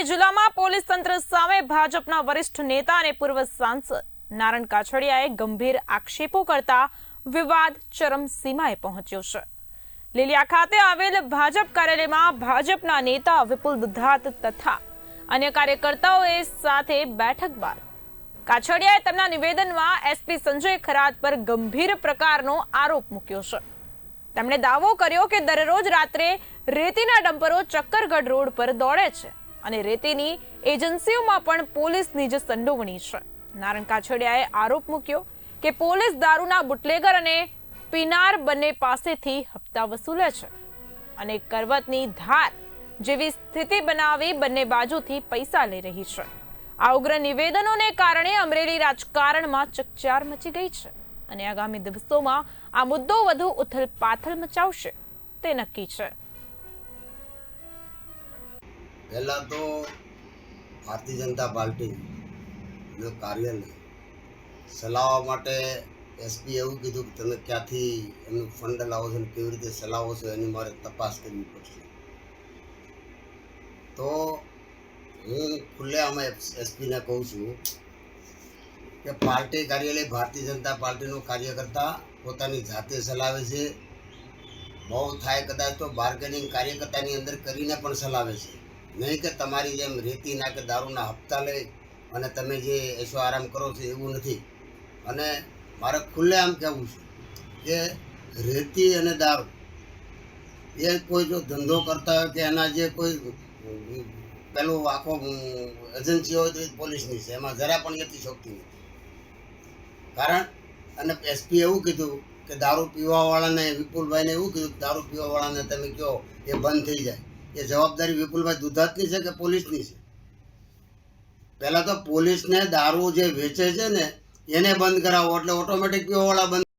અમરેલી જિલ્લામાં પોલીસ તંત્ર સામે ભાજપના વરિષ્ઠ નેતા અને પૂર્વ સાંસદ નારણ કાછડિયાએ ગંભીર આક્ષેપો કરતા વિવાદ ચરમસીમાએ પહોંચ્યો છે. લીલિયા ખાતે આવેલ ભાજપ કાર્યાલયમાં ભાજપના નેતા વિપુલ દુધાત તથા અન્ય કાર્યકર્તાઓએ સાથે બેઠક બાદ કાછડિયાએ તેમના નિવેદનમાં એસપી સંજય ખરાત પર ગંભીર પ્રકારનો આરોપ મૂક્યો છે. તેમણે દાવો કર્યો કે દરરોજ રાત્રે રેતીના ડમ્પરો ચક્કરગઢ રોડ પર દોડે છે. અને રેતીની એજન્સીઓમાં પણ પોલીસની જ સંડોવણી છે. નારણ કાછડિયાએ આરોપ મૂક્યો કે પોલીસ દારૂના બુટલેગર અને પીનાર બંને પાસેથી હપ્તા વસૂલે છે અને કરવતની ધાર જેવી સ્થિતિ બનાવી બંને બાજુથી પૈસા લઈ રહી છે. આ ઉગ્ર નિવેદનોને કારણે અમરેલી રાજકારણમાં ચકચાર મચી ગઈ છે અને આગામી દિવસોમાં આ મુદ્દો વધુ ઉથલપાથલ મચાવશે તે નક્કી છે. પહેલાં તો ભારતીય જનતા પાર્ટી નું કાર્યાલય ચલાવવા માટે એસપી એવું કીધું કે તમે ક્યાંથી એનું ફંડ લાવો છો અને કેવી રીતે ચલાવો છો એની મારે તપાસ કરવી પડશે. તો હું ખુલ્લેઆમ એસપીને કહું છું કે પાર્ટી કાર્યાલય ભારતીય જનતા પાર્ટીનું કાર્યકર્તા પોતાની જાતે ચલાવે છે. બહુ થાય કદાચ તો બાર્ગેનિંગ કાર્યકર્તાની અંદર કરીને પણ ચલાવે છે. નહીં કે તમારી જેમ રેતીના કે દારૂના હપ્તા લઈ અને તમે જે એસો આરામ કરો છો એવું નથી. અને મારે ખુલ્લે આમ કહેવું છે કે રેતી અને દારૂ એ કોઈ જો ધંધો કરતા હોય કે એના જે કોઈ પેલું આખો એજન્સી હોય તો એ પોલીસની છે. એમાં જરા પણ એથી શક્તિ નથી. કારણ અને એસપી એવું કીધું કે દારૂ પીવાવાળાને, વિપુલભાઈને એવું કીધું દારૂ પીવાવાળાને તમે કહો એ બંધ થઈ જાય. એ જવાબદારી વિપુલભાઈ દુધાતની છે કે પોલીસની છે? પહેલાં તો પોલીસને દારૂ જે વેચે છે ને, એને બંધ કરાવો, એટલે ઓટોમેટિક પીવાવાળા બંધ